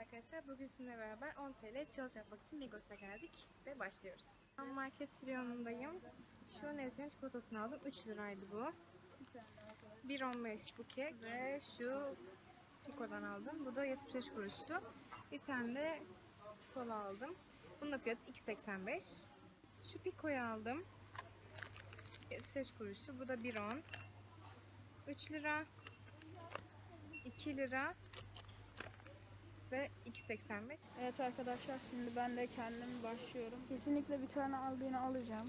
arkadaşlar. Bugün sizinle beraber 10 TL challenge yapmak için Migros'a geldik ve başlıyoruz. Ben market reyonundayım. Şu Nesli'nin çikolatasını aldım. 3 liraydı bu. 1.15 bu kek ve şu Pico'dan aldım. Bu da 75 kuruştu. Bir tane de kola aldım. Bunun da fiyatı 2.85. Şu Pico'yu aldım. 75 kuruşu. Bu da 1.10. 3 lira. 2 lira ve 2.85. Evet arkadaşlar şimdi ben de kendim başlıyorum. Kesinlikle bir tane albeni alacağım.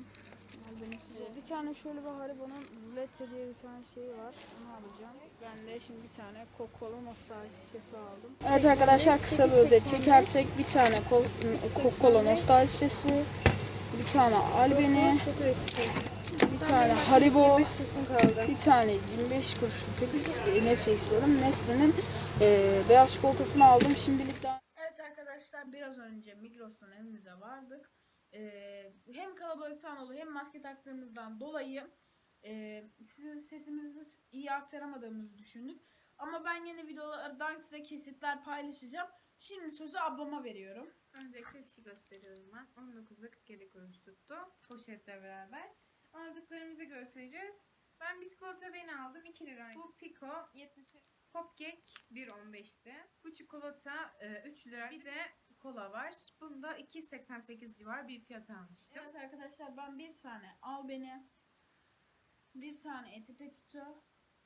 Albeni size. Bir tane şöyle bir Haribo'nun Rulette diye bir tane şey var. Onu alacağım. Ben de şimdi bir tane Coca-Cola nostalji şişesi aldım. Evet arkadaşlar kısa bir özet çekersek bir tane Coca-Cola nostalji şişesi, bir tane albeni, bir tane Haribo, bir tane 25 kuruşluk petit ne şey istiyorum. Nestle'nin e, beyaz çikolatasını aldım şimdilik daha. Evet arkadaşlar biraz önce Migros'tan evimize vardık. E, hem kalabalıktan dolayı hem maske taktığımızdan dolayı e, sizin sesimizi iyi aktaramadığımızı düşündük. Ama ben yeni videolardan size kesitler paylaşacağım. Şimdi sözü ablama veriyorum. Öncelikle bir şey gösteriyorum ben. 19'da 47 kuruş tuttu. Poşetle beraber. Aldıklarımızı göstereceğiz. Ben biskolata beni aldım 2 liraydı. Bu Pico 70 Popcake 1.15'ti. Bu çikolata e, 3 lira. Bir de kola var. Bunda 2.88 civar bir fiyat almıştım. Evet arkadaşlar ben bir tane al beni, bir tane eti petito,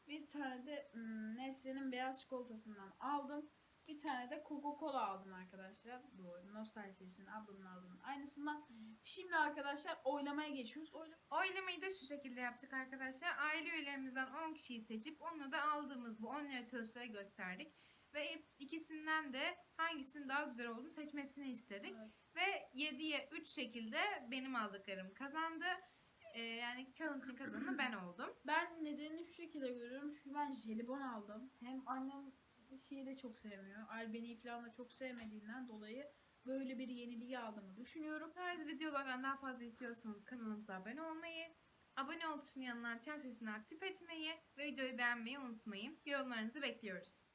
bir tane de hmm, Nestle'nin beyaz çikolatasından aldım. Bir tane de Coca-Cola aldım arkadaşlar. Bu nostalji serisinin ablamın aldığının aynısından. Şimdi arkadaşlar oylamaya geçiyoruz. Oyla- Oylamayı da şu şekilde yaptık arkadaşlar. Aile üyelerimizden 10 kişiyi seçip onunla da aldığımız bu 10 lira çalışları gösterdik. Ve ikisinden de hangisinin daha güzel olduğunu seçmesini istedik. Evet. Ve 7'ye 3 şekilde benim aldıklarım kazandı. Ee, yani challenge'ın kazananı ben oldum. Ben nedenini şu şekilde görüyorum. Çünkü ben jelibon aldım. Hem annem şeyi de çok sevmiyor. Albeni falan da çok sevmediğinden dolayı böyle bir yeniliği aldığımı düşünüyorum. Bu tarz videolardan daha fazla istiyorsanız kanalımıza abone olmayı, abone ol tuşunun yanına çan sesini aktif etmeyi ve videoyu beğenmeyi unutmayın. Yorumlarınızı bekliyoruz.